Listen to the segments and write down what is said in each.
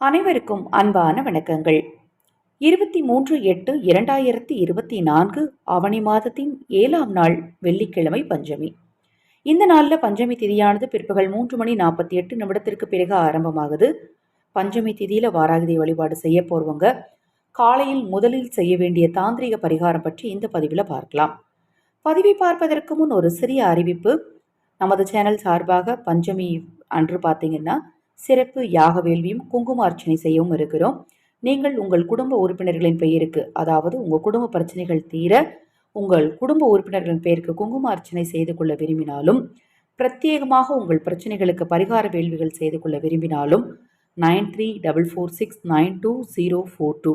அனைவருக்கும் அன்பான வணக்கங்கள். இருபத்தி மூன்று எட்டு இரண்டாயிரத்தி இருபத்தி நான்கு ஆவணி மாதத்தின் ஏழாம் நாள் வெள்ளிக்கிழமை பஞ்சமி. இந்த நாளில் பஞ்சமி திதியானது பிற்பகல் மூன்று மணி நாற்பத்தி எட்டு நிமிடத்திற்கு பிறகு ஆரம்பமாகுது. பஞ்சமி திதியில் வாராகதி வழிபாடு செய்ய போறவங்க காலையில் முதலில் செய்ய வேண்டிய தாந்திரிக பரிகாரம் பற்றி இந்த பதிவில் பார்க்கலாம். பதிவை பார்ப்பதற்கு முன் ஒரு சிறிய அறிவிப்பு. நமது சேனல் சார்பாக பஞ்சமி அன்று பார்த்தீங்கன்னா சிறப்பு யாக வேள்வியும் குங்கும அர்ச்சனை செய்யவும் இருக்கிறோம். நீங்கள் உங்கள் குடும்ப உறுப்பினர்களின் பெயருக்கு அதாவது உங்கள் குடும்ப பிரச்சனைகள் தீர உங்கள் குடும்ப உறுப்பினர்களின் பெயருக்கு குங்கும அர்ச்சனை செய்து கொள்ள விரும்பினாலும் பிரத்யேகமாக உங்கள் பிரச்சனைகளுக்கு பரிகார வேள்விகள் செய்து கொள்ள விரும்பினாலும் nine three double four six nine two zero four two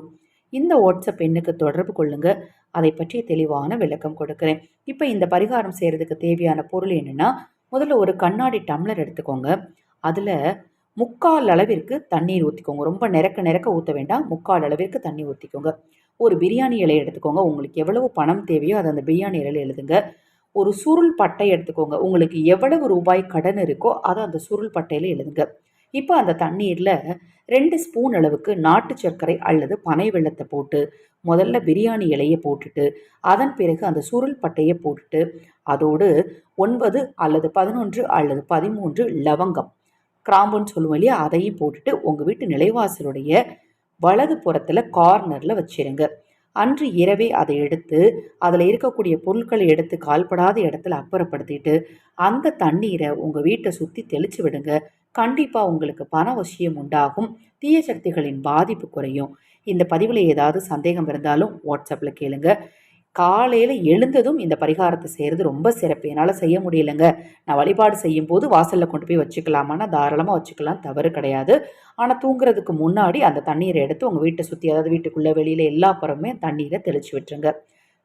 இந்த வாட்ஸ்அப் எண்ணுக்கு தொடர்பு கொள்ளுங்க. அதை பற்றி தெளிவான விளக்கம் கொடுக்குறேன். இப்போ இந்த பரிகாரம் செய்கிறதுக்கு தேவையான பொருள் என்னென்னா முதல்ல ஒரு கண்ணாடி டம்ளர் எடுத்துக்கோங்க. அதில் முக்கால் அளவிற்கு தண்ணீர் ஊற்றிக்கோங்க ரொம்ப நிறக்க நிறக்க ஊற்ற வேண்டாம். முக்கால் அளவிற்கு தண்ணி ஊற்றிக்கோங்க ஒரு பிரியாணி இலையை எடுத்துக்கோங்க. உங்களுக்கு எவ்வளவு பணம் தேவையோ அதை அந்த பிரியாணி இலையில் எழுதுங்க. ஒரு சுருள் பட்டை எடுத்துக்கோங்க. உங்களுக்கு எவ்வளவு ரூபாய் கடன் இருக்கோ அதை அந்த சுருள் பட்டையில் எழுதுங்க. இப்போ அந்த தண்ணீரில் ரெண்டு ஸ்பூன் அளவுக்கு நாட்டு சர்க்கரை அல்லது பனை வெள்ளத்தை போட்டு முதல்ல பிரியாணி இலையை போட்டுட்டு அதன் பிறகு அந்த சுருள் பட்டையை போட்டுட்டு அதோடு ஒன்பது அல்லது பதினொன்று அல்லது பதிமூன்று லவங்கம். கிராம்புன்னு சொல்லுவோம் இல்லையா அதையும் போட்டுட்டு உங்கள் வீட்டு நிலைவாசலுடைய வலது புறத்தில் கார்னரில் வச்சிருங்க. அன்று இரவே அதை எடுத்து அதில் இருக்கக்கூடிய பொருட்களை எடுத்து கால்படாத இடத்துல அப்புறப்படுத்திட்டு அந்த தண்ணீரை உங்கள் வீட்டை சுற்றி தெளித்து விடுங்க. கண்டிப்பாக உங்களுக்கு பண வசியம் உண்டாகும். தீய சக்திகளின் பாதிப்பு குறையும். இந்த பதிவில் ஏதாவது சந்தேகம் இருந்தாலும் வாட்ஸ்அப்பில் கேளுங்கள் காலையில் எழுந்ததும் இந்த பரிகாரத்தை செய்கிறது ரொம்ப சிறப்பு. என்னால் செய்ய முடியலைங்க. நான் வழிபாடு செய்யும் போது வாசலில் கொண்டு போய் வச்சுக்கலாமான்னா தாராளமாக வச்சுக்கலாம் தவறு கிடையாது. ஆனால் தூங்குறதுக்கு முன்னாடி அந்த தண்ணீரை எடுத்து உங்கள் வீட்டை சுற்றி அதாவது வீட்டுக்குள்ளே வெளியில் எல்லா புறமே தண்ணீரை தெளித்து விட்டுருங்க.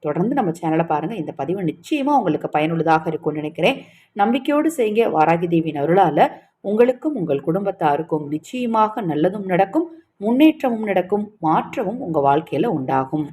தொடர்ந்து நம்ம சேனலை பாருங்கள் இந்த பதிவு நிச்சயமாக உங்களுக்கு பயனுள்ளதாக இருக்கும்னு நினைக்கிறேன். நம்பிக்கையோடு செய்யுங்க. வாராகி தேவியின் அருளால் உங்களுக்கும் உங்கள் குடும்பத்தாருக்கும் நிச்சயமாக நல்லதும் நடக்கும் முன்னேற்றமும் நடக்கும் மாற்றமும் உங்கள் வாழ்க்கையில் உண்டாகும்.